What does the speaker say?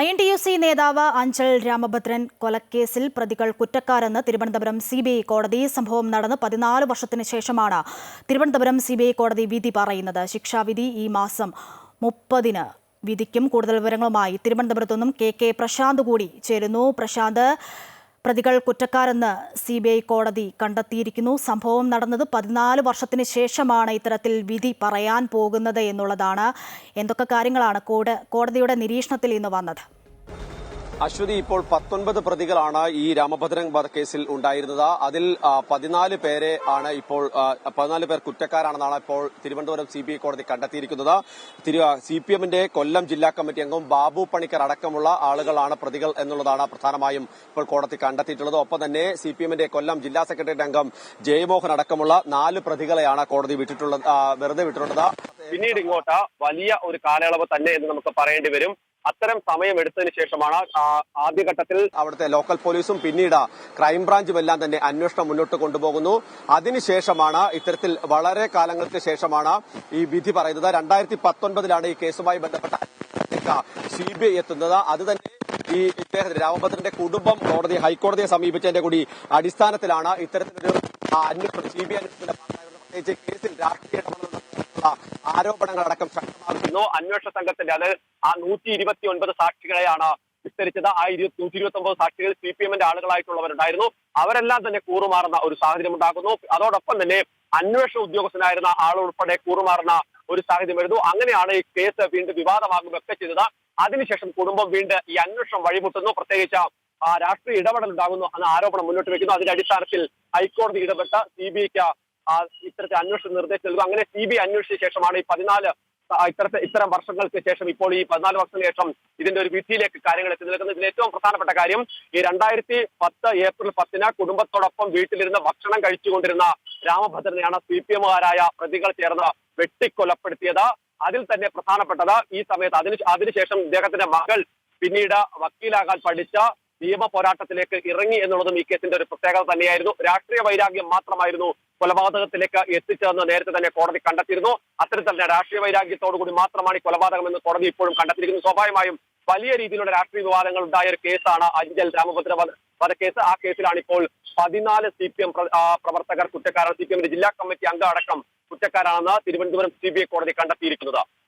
I N T U C നേതാവ് അഞ്ചൽ രാമഭദ്രൻ കൊലക്കേസിൽ പ്രതികൾ കുറ്റക്കാരെന്ന് തിരുവനന്തപുരം സി ബി ഐ കോടതി സംഭവം നടന്ന് പതിനാല് വർഷത്തിന് ശേഷമാണ് തിരുവനന്തപുരം സി ബി ഐ കോടതി വിധി പറയുന്നത്. ശിക്ഷാവിധി ഈ മാസം മുപ്പതിന് വിധിക്കും. കൂടുതൽ വിവരങ്ങളുമായി തിരുവനന്തപുരത്തു നിന്നും കെ കെ പ്രശാന്ത് കൂടി ചേരുന്നു. പ്രശാന്ത് പ്രതികൾ കുറ്റക്കാരെന്ന് സി ബി ഐ കോടതി കണ്ടെത്തിയിരിക്കുന്നു. സംഭവം നടന്നത് പതിനാല് വർഷത്തിന് ശേഷമാണ് ഇത്തരത്തിൽ വിധി പറയാൻ പോകുന്നത് എന്നുള്ളതാണ്. എന്തൊക്കെ കാര്യങ്ങളാണ് കോട- കോടതിയുടെ നിരീക്ഷണത്തിൽ ഇന്ന് വന്നത്? അശ്വതി ഇപ്പോൾ പത്തൊൻപത് പ്രതികളാണ് ഈ രാമഭദ്രൻ വധക്കേസിൽ ഉണ്ടായിരുന്നത്. അതിൽ പതിനാല് പേരെ ആണ് ഇപ്പോൾ പതിനാല് പേർ കുറ്റക്കാരാണെന്നാണ് ഇപ്പോൾ തിരുവനന്തപുരം സി കോടതി കണ്ടെത്തിയിരിക്കുന്നത്. സി പി എമ്മിന്റെ കൊല്ലം ജില്ലാ കമ്മിറ്റി അംഗം ബാബു പണിക്കർ അടക്കമുള്ള ആളുകളാണ് പ്രതികൾ എന്നുള്ളതാണ് പ്രധാനമായും ഇപ്പോൾ കോടതി കണ്ടെത്തിയിട്ടുള്ളത്. ഒപ്പം തന്നെ സി പി എമ്മിന്റെ കൊല്ലം ജില്ലാ സെക്രട്ടറിയുടെ അംഗം ജയമോഹൻ അടക്കമുള്ള നാല് പ്രതികളെയാണ് കോടതി വിട്ടിട്ടുള്ളത് വെറുതെ വിട്ടിട്ടുള്ളത്. പിന്നീട് ഇങ്ങോട്ട് വലിയ ഒരു കാലയളവ് തന്നെ എന്ന് നമുക്ക് പറയേണ്ടി വരും. അത്തരം സമയം എടുത്തതിന് ശേഷമാണ് ആദ്യഘട്ടത്തിൽ അവിടുത്തെ ലോക്കൽ പോലീസും പിന്നീട് ക്രൈംബ്രാഞ്ചും എല്ലാം തന്നെ അന്വേഷണം മുന്നോട്ട് കൊണ്ടുപോകുന്നു. അതിനുശേഷമാണ് ഇത്തരത്തിൽ വളരെ കാലങ്ങൾക്ക് ശേഷമാണ് ഈ വിധി പറയുന്നത്. രണ്ടായിരത്തി പത്തൊൻപതിലാണ് ഈ കേസുമായി ബന്ധപ്പെട്ട സി ബി ഐ എത്തുന്നത്. അത് തന്നെ ഈ ഇദ്ദേഹത്തിന് രാമഭദ്രന്റെ കുടുംബം കോടതി ഹൈക്കോടതിയെ സമീപിച്ചതിന്റെ കൂടി അടിസ്ഥാനത്തിലാണ് ഇത്തരത്തിലൊരു അന്വേഷണം സി ബി ഐ അന്വേഷണത്തിന്റെ ഭാഗമായിരുന്നു പ്രത്യേകിച്ച് കേസിൽ രാഷ്ട്രീയ ആരോപണങ്ങളടക്കം ആരോപണങ്ങളടക്കം ശക്തമാക്കുന്നു അന്വേഷണ സംഘത്തിന്റെ അത് ആ നൂറ്റി ഇരുപത്തി ഒൻപത് സാക്ഷികളെയാണ് വിസ്തരിച്ചത്. ആ ഇരുപത്തി നൂറ്റി ഇരുപത്തി ഒമ്പത് സാക്ഷികൾ സി പി എമ്മിന്റെ ആളുകളായിട്ടുള്ളവരുണ്ടായിരുന്നു. അവരെല്ലാം തന്നെ കൂറുമാറുന്ന ഒരു സാഹചര്യം ഉണ്ടാക്കുന്നു അതോടൊപ്പം തന്നെ അന്വേഷണ ഉദ്യോഗസ്ഥനായിരുന്ന ആളുൾപ്പെടെ കൂറുമാറുന്ന ഒരു സാഹചര്യം വരുന്നു. അങ്ങനെയാണ് ഈ കേസ് വീണ്ടും വിവാദമാകുകയൊക്കെ ചെയ്തത്. അതിനുശേഷം കുടുംബം വീണ്ടും ഈ അന്വേഷണം വഴിമുട്ടുന്നു. പ്രത്യേകിച്ച് ആ രാഷ്ട്രീയ ഇടപെടൽ ഉണ്ടാകുന്നു എന്ന ആരോപണം മുന്നോട്ട് വെക്കുന്നു അതിന്റെ അടിസ്ഥാനത്തിൽ ഹൈക്കോടതി ഇടപെട്ട സി ബി ഐക്ക് ഇത്തരത്തിൽ അന്വേഷണ നിർദ്ദേശം നൽകും അങ്ങനെ സി ബി ഐ അന്വേഷിച്ച ശേഷമാണ് ഈ പതിനാല് ഇത്തരത്തെ ഇത്തരം വർഷങ്ങൾക്ക് ശേഷം ഇപ്പോൾ ഈ പതിനാല് വർഷത്തിന് ശേഷം ഇതിന്റെ ഒരു വിധിയിലേക്ക് കാര്യങ്ങൾ എത്തി. നിൽക്കുന്നത് ഇതിൽ ഏറ്റവും പ്രധാനപ്പെട്ട കാര്യം ഈ രണ്ടായിരത്തി പത്ത് ഏപ്രിൽ പത്തിന് കുടുംബത്തോടൊപ്പം വീട്ടിലിരുന്ന് ഭക്ഷണം കഴിച്ചുകൊണ്ടിരുന്ന രാമഭദ്രനെയാണ് സി പി എമ്മുകാരായ പ്രതികൾ ചേർന്ന് വെട്ടിക്കൊലപ്പെടുത്തിയത്. അതിൽ തന്നെ പ്രധാനപ്പെട്ടത് ഈ സമയത്ത് അതിന് അതിനുശേഷം ഇദ്ദേഹത്തിന്റെ മകൾ പിന്നീട് വക്കീലാകാൻ പഠിച്ച നിയമ പോരാട്ടത്തിലേക്ക് ഇറങ്ങി എന്നുള്ളതും ഈ കേസിന്റെ ഒരു പ്രത്യേകത തന്നെയായിരുന്നു. രാഷ്ട്രീയ വൈരാഗ്യം മാത്രമായിരുന്നു കൊലപാതകത്തിലേക്ക് എത്തിച്ചതെന്ന് നേരത്തെ തന്നെ കോടതി കണ്ടെത്തിയിരുന്നു. അത്തരത്തിൽ രാഷ്ട്രീയ വൈരാഗ്യത്തോടു കൂടി മാത്രമാണ് ഈ കൊലപാതകം എന്ന് കോടതി ഇപ്പോഴും കണ്ടെത്തിയിരിക്കുന്നു. സ്വാഭാവികമായും വലിയ രീതിയിലുള്ള രാഷ്ട്രീയ വിവാദങ്ങൾ ഉണ്ടായ ഒരു കേസാണ് അഞ്ചൽ രാമഭദ്ര വധ- വധക്കേസ് ആ കേസിലാണ് ഇപ്പോൾ പതിനാല് സി പി എം പ്രവർത്തകർ കുറ്റക്കാരാണ് സി പി എമ്മിന്റെ ജില്ലാ കമ്മിറ്റി അംഗം അടക്കം കുറ്റക്കാരാണെന്ന് തിരുവനന്തപുരം സി ബി ഐ കോടതി കണ്ടെത്തിയിരിക്കുന്നത്.